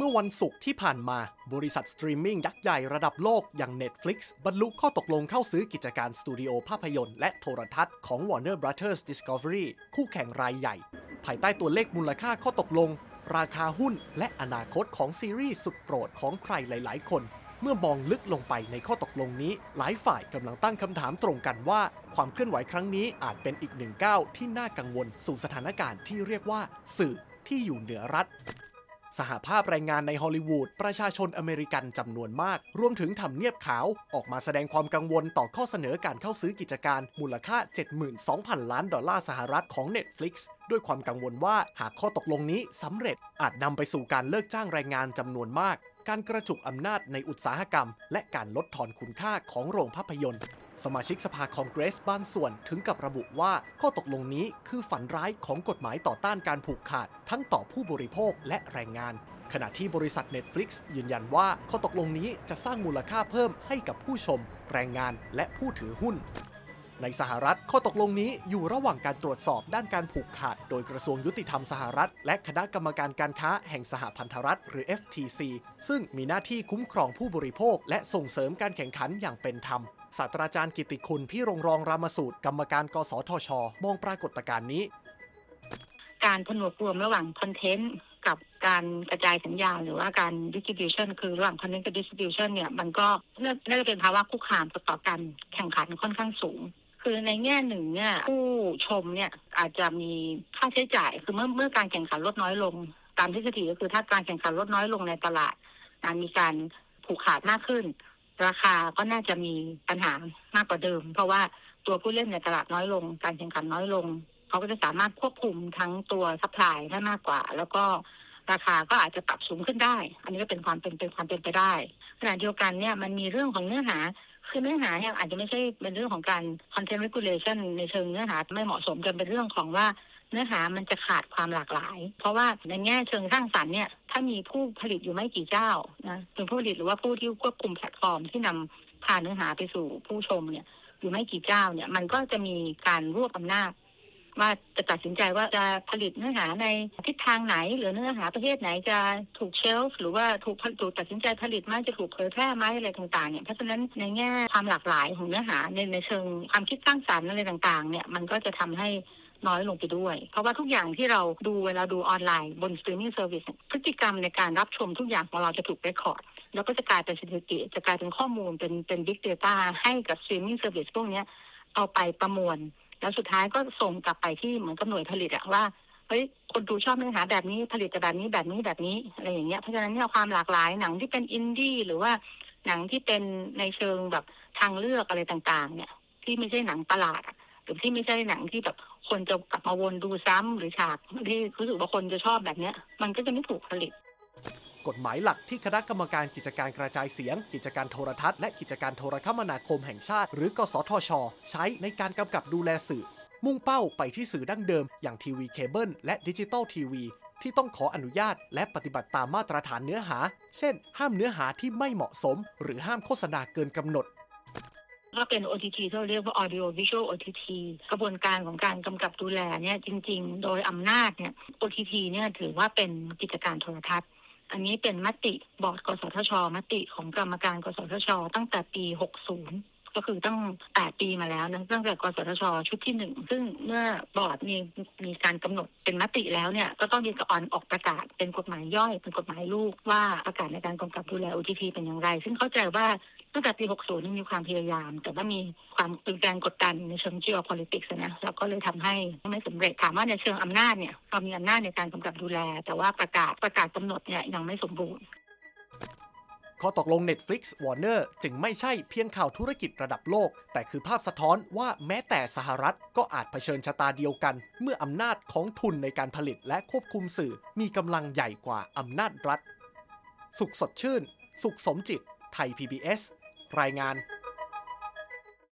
เมื่อวันศุกร์ที่ผ่านมา บริษัทสตรีมมิ่งยักษ์ใหญ่ระดับโลกอย่าง Netflix บรรลุข้อตกลงเข้าซื้อกิจการสตูดิโอภาพยนตร์และโทรทัศน์ของ Warner Brothers Discovery คู่แข่งรายใหญ่ ภายใต้ตัวเลขมูลค่าข้อตกลง ราคาหุ้น และอนาคตของซีรีส์สุดโปรดของใครหลาย ๆ คน เมื่อมองลึกลงไปในข้อตกลงนี้ หลายฝ่ายกำลังตั้งคำถามตรงกันว่า ความเคลื่อนไหวครั้งนี้อาจเป็นอีกหนึ่งก้าวที่น่ากังวลสู่สถานการณ์ที่เรียกว่า สื่อที่อยู่เหนือรัฐ สหภาพแรงงานในฮอลลีวูดประชาชนอเมริกันจำนวนมาก รวมถึงทำเนียบขาว ออกมาแสดงความกังวลต่อข้อเสนอการเข้าซื้อกิจการมูลค่า 72,000 ล้านดอลลาร์สหรัฐของ Netflix ด้วยความกังวลว่าหากข้อตกลงนี้สำเร็จอาจนำไปสู่การเลิกจ้างแรงงานจำนวนมาก การกระจุกอำนาจในอุตสาหกรรม และการลดทอนคุณค่าของโรงภาพยนตร์ สมาชิกสภาคองเกรสบางส่วนถึงกับระบุว่าข้อตกลงนี้คือฝันร้ายของกฎหมายต่อต้านการผูกขาด ทั้งต่อผู้บริโภคและแรงงาน ขณะที่บริษัท Netflix ยืนยันว่าข้อตกลงนี้จะสร้างมูลค่าเพิ่มให้กับผู้ชม แรงงานและผู้ถือหุ้นในสหรัฐข้อตกลงนี้อยู่ระหว่างการตรวจสอบด้านการผูกขาด โดยกระทรวงยุติธรรมสหรัฐ และคณะกรรมการการค้าแห่งสหพันธรัฐหรือ FTC ซึ่งมีหน้าที่คุ้มครองผู้บริโภค และส่งเสริมการแข่งขันอย่างเป็นธรรม ศาสตราจารย์กิติคุณพี่รงรองรามสูตร กรรมการกสทช มองปรากฏการณ์นี้ การผนวกรวมระหว่างคอนเทนต์กับการกระจายสัญญาหรือว่าการ distribution คือระหว่างคอนเทนต์กับ distribution เนี่ยมันก็น่าจะเป็นภาวะคุกคามต่อการแข่งขันค่อนข้างสูงคือในแง่หนึ่งเนี่ยผู้ชมเนี่ยอาจจะมีค่าใช้จ่าย คือเมื่อเมื่อการแข่งขันลดน้อยลง ตามทฤษฎีก็คือถ้าการแข่งขันลดน้อยลงในตลาดมีการผูกขาดมากขึ้น ราคาก็น่าจะมีปัญหามากกว่าเดิม เพราะว่าตัวผู้เล่นในตลาดน้อยลง การแข่งขันน้อยลง เขาก็จะสามารถควบคุมทั้งตัวซัพพลายได้มากกว่า แล้วก็ราคาก็อาจจะปรับสูงขึ้นได้ อันนี้ก็เป็นความเป็นเป็นความเป็นไปได้ขณะเดียวกันเนี่ยมันมีเรื่องของเนื้อหา คือเนื้อหาเนี่ยอาจจะไม่ใช่เป็นเรื่องของการ content regulation ในเชิงเนื้อหาไม่เหมาะสมกันเป็นเรื่องของว่าเนื้อหามันจะขาดความหลากหลาย เพราะว่าในแง่เชิงสร้างสรรค์เนี่ยถ้ามีผู้ผลิตอยู่ไม่กี่เจ้านะเป็นผู้ผลิตหรือว่าผู้ที่ควบคุมแพลตฟอร์มที่นำพาเนื้อหาไปสู่ผู้ชมเนี่ยอยู่ไม่กี่เจ้าเนี่ยมันก็จะมีการรวบอำนาจ ว่าจะตัดสินใจว่าจะผลิตเนื้อหาในทิศทางไหน หรือเนื้อหาประเภทไหนจะถูกเชลฟ์หรือว่าถูกถูกตัดสินใจผลิตไหมจะถูกเผยแพร่ไหมอะไรต่างๆเนี่ยเพราะฉะนั้นในแง่ความหลากหลายของเนื้อหาในในเชิงความคิดสร้างสรรค์อะไรต่างๆเนี่ยมันก็จะทำให้น้อยลงไปด้วย เพราะว่าทุกอย่างที่เราดูเวลาดูออนไลน์บนสตรีมมิ่งเซอร์วิสพฤติกรรมในการรับชมทุกอย่างของเราจะถูกเรคคอร์ดแล้วก็จะกลายเป็นสถิติ จะกลายเป็นข้อมูลเป็นเป็นบิ๊กเดต้าให้กับสตรีมมิ่งเซอร์วิสพวกนี้เอาไปประมวล แล้วสุดท้ายก็ส่งกลับไปที่เหมือนกับหน่วยผลิตอะว่าเฮ้ยคนดูชอบเนื้อหาแบบนี้ผลิตแต่แบบนี้แบบนี้แบบนี้อะไรอย่างเงี้ยเพราะฉะนั้นเนี่ยความหลากหลายหนังที่เป็นอินดี้หรือว่าหนังที่เป็นในเชิงแบบทางเลือกอะไรต่าง ๆ เนี่ย ที่ไม่ใช่หนังตลาดหรือที่ไม่ใช่หนังที่แบบคนจะกลับมาวนดูซ้ำหรือฉากที่รู้สึกว่าคนจะชอบแบบเนี้ย มันก็จะไม่ถูกผลิต กฎหมายหลักที่คณะกรรมการกิจการกระจายเสียง กิจการโทรทัศน์และกิจการโทรคมนาคมแห่งชาติ หรือกสทช ใช้ในการกำกับดูแลสื่อ มุ่งเป้าไปที่สื่อดั้งเดิม อย่างทีวีเคเบิลและดิจิตอลทีวีที่ต้องขออนุญาตและปฏิบัติตามมาตรฐานเนื้อหา เช่น ห้ามเนื้อหาที่ไม่เหมาะสม หรือห้ามโฆษณาเกินกำหนดถ้าเป็น OTT ที่เราเรียกว่า Audio Visual OTT กระบวนการของการกำกับดูแลเนี่ยจริง ๆ โดยอำนาจเนี่ย OTT เนี่ยถือว่าเป็นกิจการโทรทัศน์ อันนี้เป็นมติบอร์ดกสทช มติของกรรมการกสทช ตั้งแต่ปี 60 ก็คือตั้ง 8 ปีมาแล้วนะตั้งแต่กสทช ชุดที่หนึ่งซึ่งเมื่อบอร์ดมีมีการกำหนดเป็นมติแล้วเนี่ยก็ต้องมีกอนออกประกาศเป็นกฎหมายย่อย เป็นกฎหมายลูกว่าประกาศในการกำกับดูแล OTT เป็นอย่างไร ซึ่งเข้าใจว่าตั้งแต่ปี 60 นี่มีความพยายาม แต่ว่ามีความเป็นแรงกดดันในเชิง geopolitics นะแล้วก็เลยทำให้ไม่สำเร็จถามว่าในเชิงอำนาจเนี่ยเรามีอำนาจในการกำกับดูแล แต่ว่าประกาศประกาศกำหนดเนี่ยยังไม่สมบูรณ์ ข้อตกลง Netflix Warner จึงไม่ใช่เพียงข่าวธุรกิจระดับโลก แต่คือภาพสะท้อนว่าแม้แต่สหรัฐก็อาจเผชิญชะตาเดียวกัน เมื่ออำนาจของทุนในการผลิตและควบคุมสื่อ มีกำลังใหญ่กว่าอำนาจรัฐ สุขสดชื่น สุขสมจิต ไทย PBS รายงาน